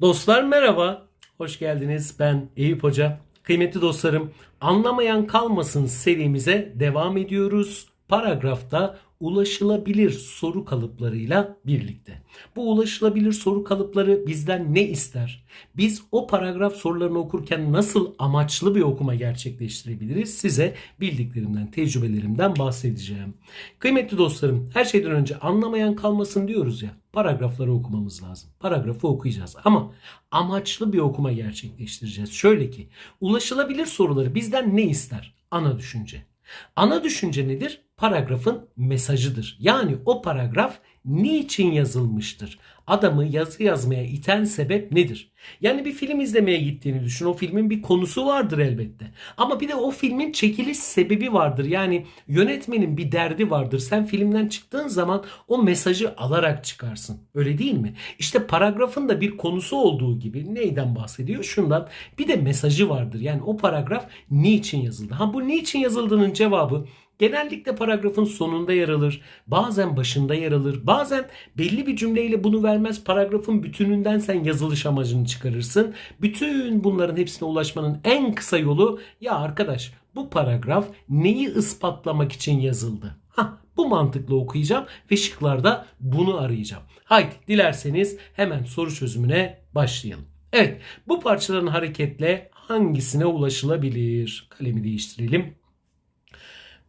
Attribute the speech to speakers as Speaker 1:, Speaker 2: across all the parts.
Speaker 1: Dostlar merhaba. Hoş geldiniz. Ben Eyüp Hoca. Kıymetli dostlarım, anlamayan kalmasın serimize devam ediyoruz. Paragrafta ulaşılabilir soru kalıplarıyla birlikte. Bu ulaşılabilir soru kalıpları bizden ne ister? Biz o paragraf sorularını okurken nasıl amaçlı bir okuma gerçekleştirebiliriz? Size bildiklerimden, tecrübelerimden bahsedeceğim. Kıymetli dostlarım, her şeyden önce anlamayan kalmasın diyoruz ya. Paragrafları okumamız lazım. Paragrafı okuyacağız ama amaçlı bir okuma gerçekleştireceğiz. Şöyle ki, ulaşılabilir soruları bizden ne ister? Ana düşünce. Ana düşünce nedir? Paragrafın mesajıdır. Yani o paragraf niçin yazılmıştır? Adamı yazı yazmaya iten sebep nedir? Yani bir film izlemeye gittiğini düşün. O filmin bir konusu vardır elbette. Ama bir de o filmin çekiliş sebebi vardır. Yani yönetmenin bir derdi vardır. Sen filmden çıktığın zaman o mesajı alarak çıkarsın. Öyle değil mi? İşte paragrafın da bir konusu olduğu gibi neyden bahsediyor? Şundan bir de mesajı vardır. Yani o paragraf niçin yazıldı? Ha bu niçin yazıldığının cevabı Genellikle paragrafın sonunda yer alır. Bazen başında yer alır. Bazen belli bir cümleyle bunu vermez. Paragrafın bütününden sen yazılış amacını çıkarırsın. Bütün bunların hepsine ulaşmanın en kısa yolu ya arkadaş bu paragraf neyi ispatlamak için yazıldı? Ha bu mantıkla okuyacağım ve şıklarda bunu arayacağım. Haydi dilerseniz hemen soru çözümüne başlayalım. Evet bu parçaların hareketle hangisine ulaşılabilir? Kalemi değiştirelim.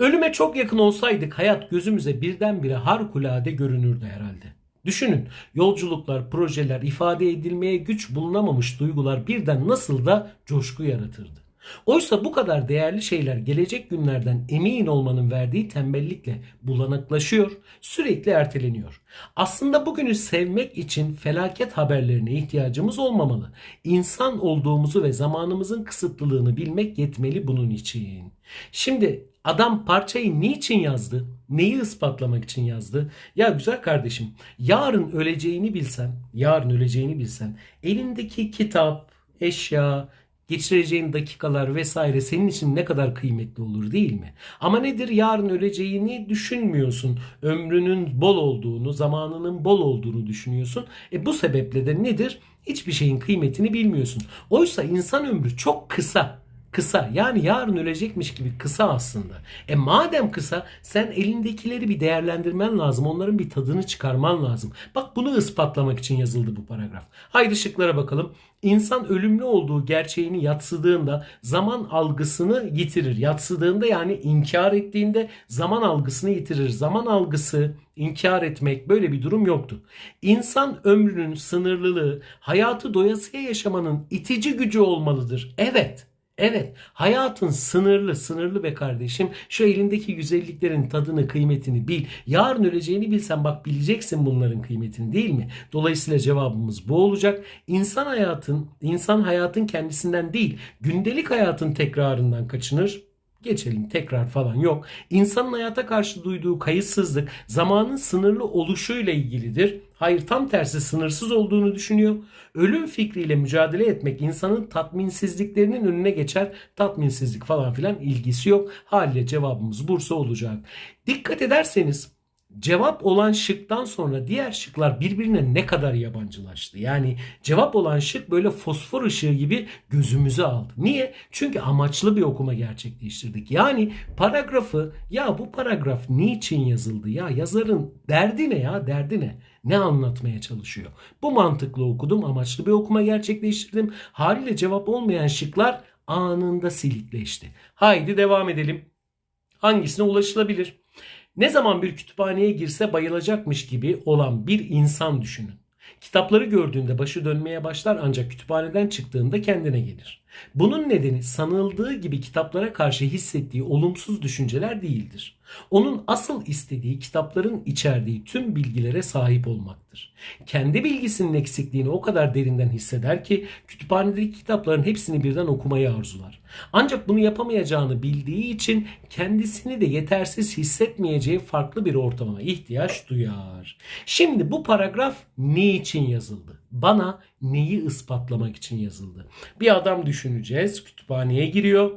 Speaker 1: Ölüme çok yakın olsaydık hayat gözümüze birdenbire harikulade görünürdü herhalde. Düşünün yolculuklar, projeler, ifade edilmeye güç bulunamamış duygular birden nasıl da coşku yaratırdı. Oysa bu kadar değerli şeyler gelecek günlerden emin olmanın verdiği tembellikle bulanıklaşıyor, sürekli erteleniyor. Aslında bugünü sevmek için felaket haberlerine ihtiyacımız olmamalı. İnsan olduğumuzu ve zamanımızın kısıtlılığını bilmek yetmeli bunun için. Şimdi adam parçayı niçin yazdı? Neyi ispatlamak için yazdı? Ya güzel kardeşim, yarın öleceğini bilsen, yarın öleceğini bilsen, elindeki kitap, eşya, geçireceğin dakikalar vesaire senin için ne kadar kıymetli olur değil mi? Ama nedir yarın öleceğini düşünmüyorsun. Ömrünün bol olduğunu, zamanının bol olduğunu düşünüyorsun. E bu sebeple de nedir? Hiçbir şeyin kıymetini bilmiyorsun. Oysa insan ömrü çok kısa kısa. Yani yarın ölecekmiş gibi kısa aslında. E madem kısa sen elindekileri bir değerlendirmen lazım. Onların bir tadını çıkarman lazım. Bak bunu ispatlamak için yazıldı bu paragraf. Haydi şıklara bakalım. İnsan ölümlü olduğu gerçeğini yatsıdığında zaman algısını yitirir. Yatsıdığında yani inkar ettiğinde zaman algısını yitirir. Zaman algısı inkar etmek böyle bir durum yoktu. İnsan ömrünün sınırlılığı hayatı doyasıya yaşamanın itici gücü olmalıdır. Evet. Evet hayatın sınırlı sınırlı be kardeşim. Şu elindeki güzelliklerin tadını kıymetini bil. Yarın öleceğini bilsen bak bileceksin bunların kıymetini değil mi? Dolayısıyla cevabımız bu olacak. İnsan hayatın, insan hayatın kendisinden değil gündelik hayatın tekrarından kaçınır. Geçelim tekrar falan yok. İnsanın hayata karşı duyduğu kayıtsızlık zamanın sınırlı oluşuyla ilgilidir. Hayır tam tersi sınırsız olduğunu düşünüyor. Ölüm fikriyle mücadele etmek insanın tatminsizliklerinin önüne geçer. Tatminsizlik falan filan ilgisi yok. Haliyle cevabımız Bursa olacak. Dikkat ederseniz cevap olan şıktan sonra diğer şıklar birbirine ne kadar yabancılaştı. Yani cevap olan şık böyle fosfor ışığı gibi gözümüzü aldı. Niye? Çünkü amaçlı bir okuma gerçekleştirdik. Yani paragrafı ya bu paragraf niçin yazıldı ya yazarın derdi ne ya derdi ne? Ne anlatmaya çalışıyor? Bu mantıklı okudum amaçlı bir okuma gerçekleştirdim. Haliyle cevap olmayan şıklar anında silikleşti. Haydi devam edelim. Hangisine ulaşılabilir? Ne zaman bir kütüphaneye girse bayılacakmış gibi olan bir insan düşünün. Kitapları gördüğünde başı dönmeye başlar ancak kütüphaneden çıktığında kendine gelir. Bunun nedeni sanıldığı gibi kitaplara karşı hissettiği olumsuz düşünceler değildir. Onun asıl istediği kitapların içerdiği tüm bilgilere sahip olmaktır. Kendi bilgisinin eksikliğini o kadar derinden hisseder ki kütüphanedeki kitapların hepsini birden okumayı arzular. Ancak bunu yapamayacağını bildiği için kendisini de yetersiz hissetmeyeceği farklı bir ortama ihtiyaç duyar. Şimdi bu paragraf niçin yazıldı? Bana neyi ispatlamak için yazıldı? Bir adam düşüneceğiz, kütüphaneye giriyor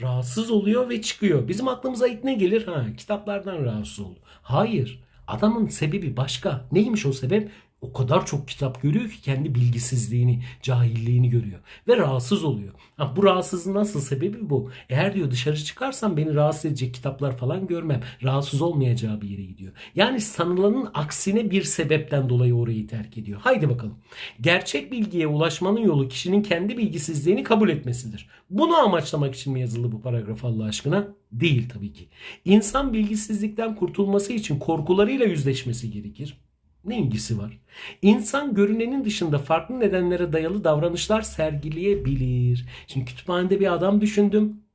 Speaker 1: rahatsız oluyor ve çıkıyor. Bizim aklımıza ilk ne gelir? Ha, kitaplardan rahatsız oldu. Hayır. Adamın sebebi başka. Neymiş o sebep? O kadar çok kitap görüyor ki kendi bilgisizliğini, cahilliğini görüyor ve rahatsız oluyor. Ha, bu rahatsızlığın nasıl sebebi bu. Eğer diyor dışarı çıkarsam beni rahatsız edecek kitaplar falan görmem. Rahatsız olmayacağı bir yere gidiyor. Yani sanılanın aksine bir sebepten dolayı orayı terk ediyor. Haydi bakalım. Gerçek bilgiye ulaşmanın yolu kişinin kendi bilgisizliğini kabul etmesidir. Bunu amaçlamak için mi yazıldı bu paragraf Allah aşkına? Değil tabii ki. İnsan bilgisizlikten kurtulması için korkularıyla yüzleşmesi gerekir. Ne ilgisi var? İnsan görünenin dışında farklı nedenlere dayalı davranışlar sergileyebilir. Şimdi kütüphanede bir adam düşündüm.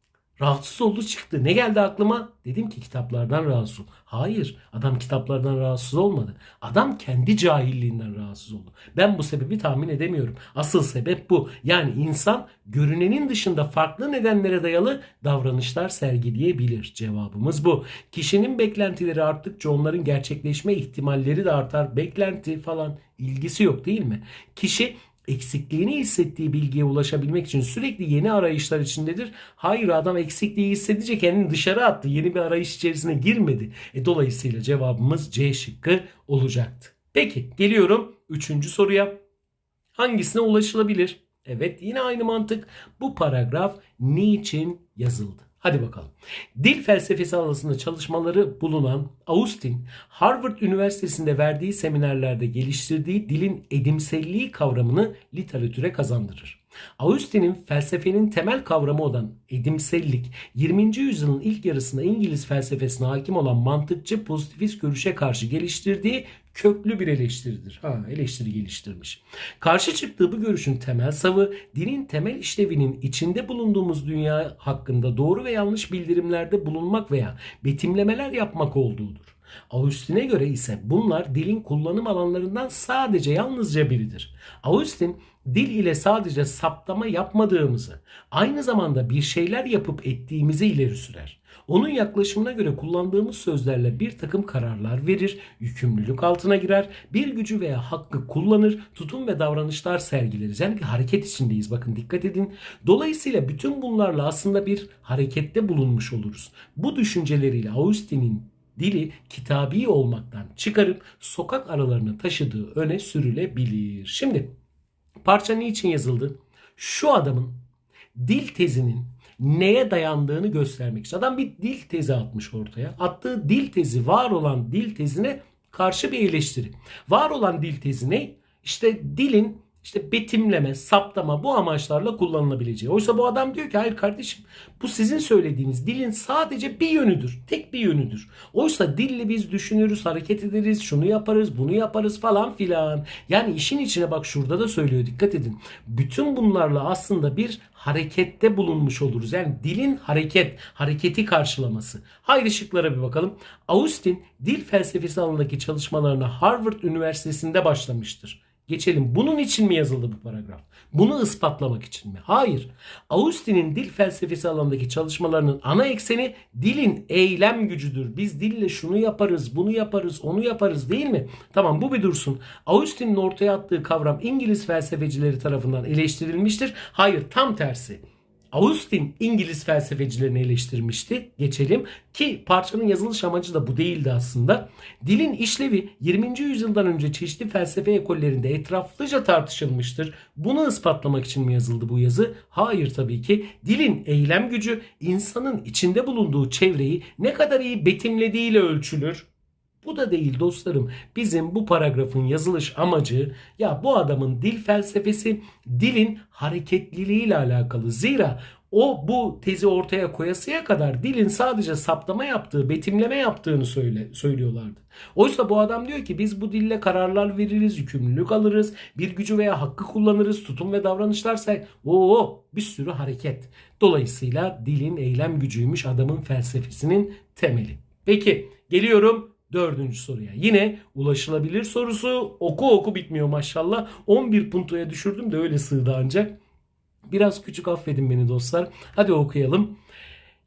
Speaker 1: Rahatsız oldu çıktı. Ne geldi aklıma? Dedim ki kitaplardan rahatsız ol. Hayır adam kitaplardan rahatsız olmadı. Adam kendi cahilliğinden rahatsız oldu. Ben bu sebebi tahmin edemiyorum. Asıl sebep bu. Yani insan görünenin dışında farklı nedenlere dayalı davranışlar sergileyebilir. Cevabımız bu. Kişinin beklentileri arttıkça onların gerçekleşme ihtimalleri de artar. Beklenti falan ilgisi yok değil mi? Kişi eksikliğini hissettiği bilgiye ulaşabilmek için sürekli yeni arayışlar içindedir. Hayır adam eksikliği hissedince kendini dışarı attı. Yeni bir arayış içerisine girmedi. E, dolayısıyla cevabımız C şıkkı olacaktı. Peki geliyorum 3. soruya. Hangisine ulaşılabilir? Evet yine aynı mantık. Bu paragraf niçin yazıldı? Hadi bakalım. Dil felsefesi alanında çalışmaları bulunan Austin, Harvard Üniversitesi'nde verdiği seminerlerde geliştirdiği dilin edimselliği kavramını literatüre kazandırır. Austin'in felsefenin temel kavramı olan edimsellik, 20. yüzyılın ilk yarısında İngiliz felsefesine hakim olan mantıkçı pozitivist görüşe karşı geliştirdiği köklü bir eleştiridir. Ha, eleştiri geliştirmiş. Karşı çıktığı bu görüşün temel savı dinin temel işlevinin içinde bulunduğumuz dünya hakkında doğru ve yanlış bildirimlerde bulunmak veya betimlemeler yapmak olduğudur. Augustin'e göre ise bunlar dilin kullanım alanlarından sadece yalnızca biridir. Augustin dil ile sadece saptama yapmadığımızı, aynı zamanda bir şeyler yapıp ettiğimizi ileri sürer. Onun yaklaşımına göre kullandığımız sözlerle bir takım kararlar verir, yükümlülük altına girer, bir gücü veya hakkı kullanır, tutum ve davranışlar sergileriz. Yani bir hareket içindeyiz bakın dikkat edin. Dolayısıyla bütün bunlarla aslında bir harekette bulunmuş oluruz. Bu düşünceleriyle Austin'in dili kitabi olmaktan çıkarıp sokak aralarına taşıdığı öne sürülebilir. Şimdi parça niçin yazıldı? Şu adamın dil tezinin neye dayandığını göstermek için. Adam bir dil tezi atmış ortaya. Attığı dil tezi var olan dil tezine karşı bir eleştiri. Var olan dil tezi ne? İşte dilin işte betimleme, saptama bu amaçlarla kullanılabileceği. Oysa bu adam diyor ki hayır kardeşim bu sizin söylediğiniz dilin sadece bir yönüdür. Tek bir yönüdür. Oysa dille biz düşünürüz, hareket ederiz, şunu yaparız, bunu yaparız falan filan. Yani işin içine bak şurada da söylüyor dikkat edin. Bütün bunlarla aslında bir harekette bulunmuş oluruz. Yani dilin hareket, hareketi karşılaması. Haydi şıklara bir bakalım. Austin dil felsefesi alanındaki çalışmalarına Harvard Üniversitesi'nde başlamıştır. Geçelim. Bunun için mi yazıldı bu paragraf? Bunu ispatlamak için mi? Hayır. Austin'in dil felsefesi alanındaki çalışmalarının ana ekseni dilin eylem gücüdür. Biz dille şunu yaparız, bunu yaparız, onu yaparız değil mi? Tamam bu bir dursun. Austin'in ortaya attığı kavram İngiliz felsefecileri tarafından eleştirilmiştir. Hayır tam tersi. Austin İngiliz felsefecilerini eleştirmişti. Geçelim ki parçanın yazılış amacı da bu değildi aslında. Dilin işlevi 20. yüzyıldan önce çeşitli felsefe ekollerinde etraflıca tartışılmıştır. Bunu ispatlamak için mi yazıldı bu yazı? Hayır tabii ki. Dilin eylem gücü insanın içinde bulunduğu çevreyi ne kadar iyi betimlediğiyle ölçülür. Bu da değil dostlarım. Bizim bu paragrafın yazılış amacı ya bu adamın dil felsefesi dilin hareketliliği ile alakalı. Zira o bu tezi ortaya koyasıya kadar dilin sadece saptama yaptığı, betimleme yaptığını söyle, söylüyorlardı. Oysa bu adam diyor ki biz bu dille kararlar veririz, yükümlülük alırız, bir gücü veya hakkı kullanırız, tutum ve davranışlarsa o bir sürü hareket. Dolayısıyla dilin eylem gücüymüş adamın felsefesinin temeli. Peki geliyorum Dördüncü soruya. Yine ulaşılabilir sorusu oku oku bitmiyor maşallah. 11 puntoya düşürdüm de öyle sığdı ancak. Biraz küçük affedin beni dostlar. Hadi okuyalım.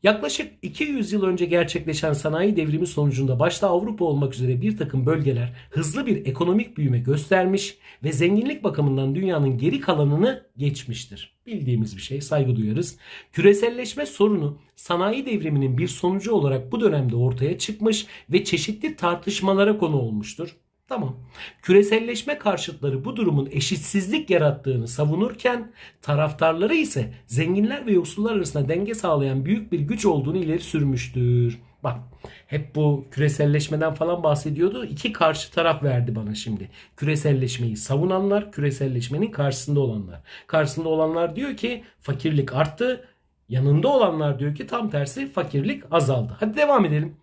Speaker 1: Yaklaşık 200 yıl önce gerçekleşen sanayi devrimi sonucunda başta Avrupa olmak üzere bir takım bölgeler hızlı bir ekonomik büyüme göstermiş ve zenginlik bakımından dünyanın geri kalanını geçmiştir. Bildiğimiz bir şey, saygı duyarız. Küreselleşme sorunu sanayi devriminin bir sonucu olarak bu dönemde ortaya çıkmış ve çeşitli tartışmalara konu olmuştur. Tamam. Küreselleşme karşıtları bu durumun eşitsizlik yarattığını savunurken taraftarları ise zenginler ve yoksullar arasında denge sağlayan büyük bir güç olduğunu ileri sürmüştür. Bak hep bu küreselleşmeden falan bahsediyordu. İki karşı taraf verdi bana şimdi. Küreselleşmeyi savunanlar, küreselleşmenin karşısında olanlar. Karşısında olanlar diyor ki fakirlik arttı. Yanında olanlar diyor ki tam tersi fakirlik azaldı. Hadi devam edelim.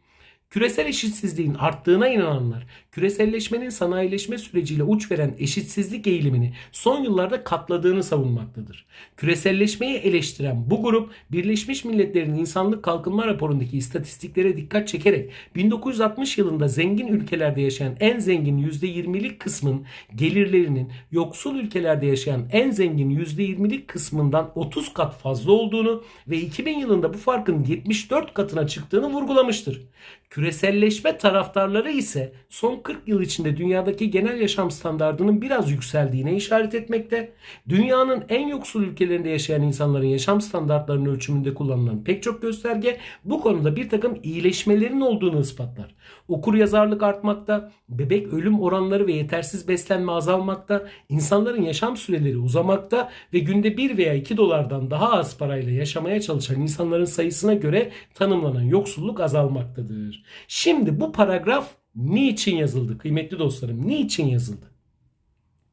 Speaker 1: Küresel eşitsizliğin arttığına inananlar, küreselleşmenin sanayileşme süreciyle uç veren eşitsizlik eğilimini son yıllarda katladığını savunmaktadır. Küreselleşmeyi eleştiren bu grup Birleşmiş Milletler'in İnsanlık Kalkınma Raporu'ndaki istatistiklere dikkat çekerek 1960 yılında zengin ülkelerde yaşayan en zengin %20'lik kısmın gelirlerinin yoksul ülkelerde yaşayan en zengin %20'lik kısmından 30 kat fazla olduğunu ve 2000 yılında bu farkın 74 katına çıktığını vurgulamıştır. Küreselleşme taraftarları ise son 40 yıl içinde dünyadaki genel yaşam standartının biraz yükseldiğine işaret etmekte. Dünyanın en yoksul ülkelerinde yaşayan insanların yaşam standartlarının ölçümünde kullanılan pek çok gösterge bu konuda bir takım iyileşmelerin olduğunu ispatlar. Okur yazarlık artmakta, bebek ölüm oranları ve yetersiz beslenme azalmakta, insanların yaşam süreleri uzamakta ve günde 1 veya 2 dolardan daha az parayla yaşamaya çalışan insanların sayısına göre tanımlanan yoksulluk azalmaktadır. Şimdi bu paragraf niçin yazıldı kıymetli dostlarım? Niçin yazıldı?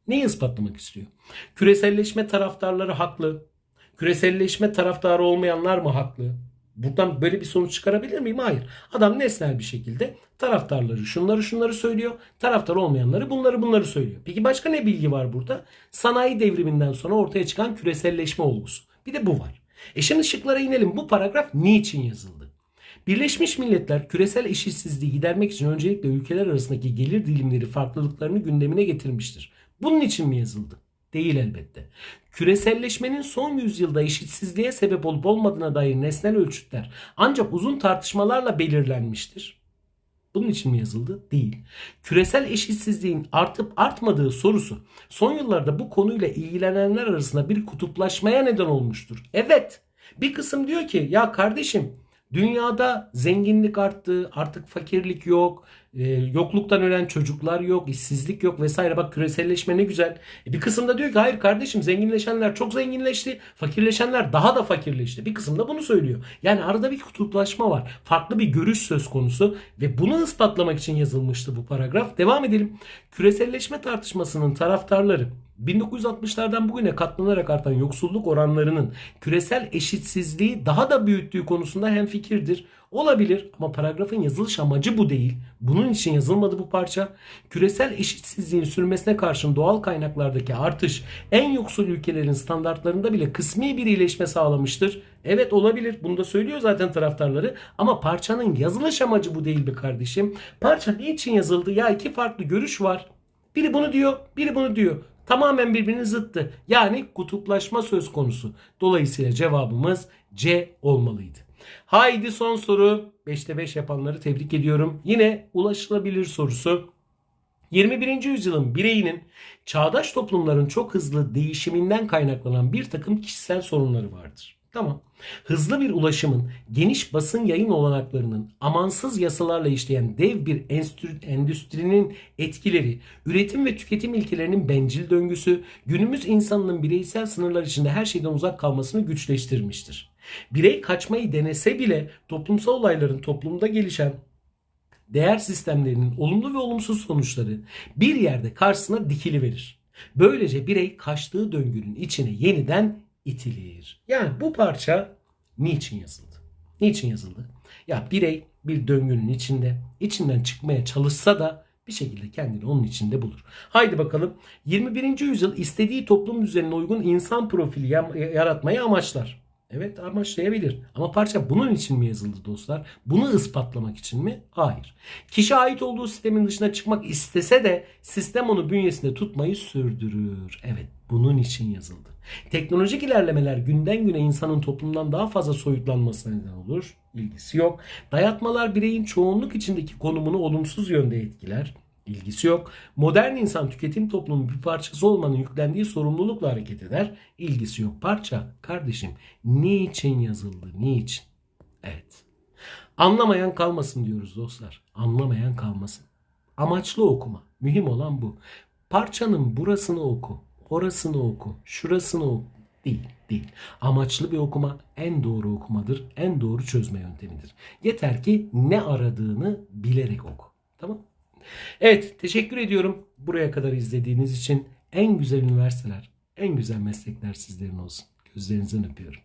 Speaker 1: Neyi ispatlamak istiyor? Küreselleşme taraftarları haklı. Küreselleşme taraftarı olmayanlar mı haklı? Buradan böyle bir sonuç çıkarabilir miyim? Hayır. Adam nesnel bir şekilde taraftarları şunları şunları söylüyor. Taraftar olmayanları bunları bunları söylüyor. Peki başka ne bilgi var burada? Sanayi devriminden sonra ortaya çıkan küreselleşme olgusu. Bir de bu var. E şimdi şıklara inelim. Bu paragraf niçin yazıldı? Birleşmiş Milletler küresel eşitsizliği gidermek için öncelikle ülkeler arasındaki gelir dilimleri farklılıklarını gündemine getirmiştir. Bunun için mi yazıldı? Değil elbette. Küreselleşmenin son yüzyılda eşitsizliğe sebep olup olmadığına dair nesnel ölçütler ancak uzun tartışmalarla belirlenmiştir. Bunun için mi yazıldı? Değil. Küresel eşitsizliğin artıp artmadığı sorusu son yıllarda bu konuyla ilgilenenler arasında bir kutuplaşmaya neden olmuştur. Evet. Bir kısım diyor ki ya kardeşim Dünyada zenginlik arttı, artık fakirlik yok, e, yokluktan ölen çocuklar yok, işsizlik yok vesaire. Bak küreselleşme ne güzel. E bir kısım da diyor ki hayır kardeşim zenginleşenler çok zenginleşti, fakirleşenler daha da fakirleşti. Bir kısım da bunu söylüyor. Yani arada bir kutuplaşma var. Farklı bir görüş söz konusu ve bunu ispatlamak için yazılmıştı bu paragraf. Devam edelim. Küreselleşme tartışmasının taraftarları 1960'lardan bugüne katlanarak artan yoksulluk oranlarının küresel eşitsizliği daha da büyüttüğü konusunda hemfikirdir. Olabilir ama paragrafın yazılış amacı bu değil. Bunun için yazılmadı bu parça. Küresel eşitsizliğin sürmesine karşın doğal kaynaklardaki artış en yoksul ülkelerin standartlarında bile kısmi bir iyileşme sağlamıştır. Evet olabilir. Bunu da söylüyor zaten taraftarları. Ama parçanın yazılış amacı bu değil be kardeşim. Parça niçin yazıldı? Ya iki farklı görüş var. Biri bunu diyor, biri bunu diyor. Tamamen birbirinin zıttı. Yani kutuplaşma söz konusu. Dolayısıyla cevabımız C olmalıydı. Haydi son soru. 5'te 5 yapanları tebrik ediyorum. Yine ulaşılabilir sorusu. 21. yüzyılın bireyinin çağdaş toplumların çok hızlı değişiminden kaynaklanan bir takım kişisel sorunları vardır. Tamam. Hızlı bir ulaşımın, geniş basın yayın olanaklarının, amansız yasalarla işleyen dev bir endüstrinin etkileri, üretim ve tüketim ilkelerinin bencil döngüsü, günümüz insanının bireysel sınırlar içinde her şeyden uzak kalmasını güçleştirmiştir. Birey kaçmayı denese bile toplumsal olayların toplumda gelişen değer sistemlerinin olumlu ve olumsuz sonuçları bir yerde karşısına dikili verir. Böylece birey kaçtığı döngünün içine yeniden itilir. Yani bu parça niçin yazıldı? Niçin yazıldı? Ya birey bir döngünün içinde içinden çıkmaya çalışsa da bir şekilde kendini onun içinde bulur. Haydi bakalım 21. yüzyıl istediği toplum düzenine uygun insan profili yaratmayı amaçlar. Evet amaçlayabilir. Ama parça bunun için mi yazıldı dostlar? Bunu ispatlamak için mi? Hayır. Kişi ait olduğu sistemin dışına çıkmak istese de sistem onu bünyesinde tutmayı sürdürür. Evet bunun için yazıldı. Teknolojik ilerlemeler günden güne insanın toplumdan daha fazla soyutlanmasına neden olur. İlgisi yok. Dayatmalar bireyin çoğunluk içindeki konumunu olumsuz yönde etkiler ilgisi yok. Modern insan tüketim toplumunun bir parçası olmanın yüklendiği sorumlulukla hareket eder. İlgisi yok. Parça kardeşim niçin yazıldı? Niçin? Evet. Anlamayan kalmasın diyoruz dostlar. Anlamayan kalmasın. Amaçlı okuma. Mühim olan bu. Parçanın burasını oku, orasını oku, şurasını oku. Değil, değil. Amaçlı bir okuma en doğru okumadır, en doğru çözme yöntemidir. Yeter ki ne aradığını bilerek oku. Tamam? Evet, teşekkür ediyorum buraya kadar izlediğiniz için. En güzel üniversiteler, en güzel meslekler sizlerin olsun. Gözlerinizden öpüyorum.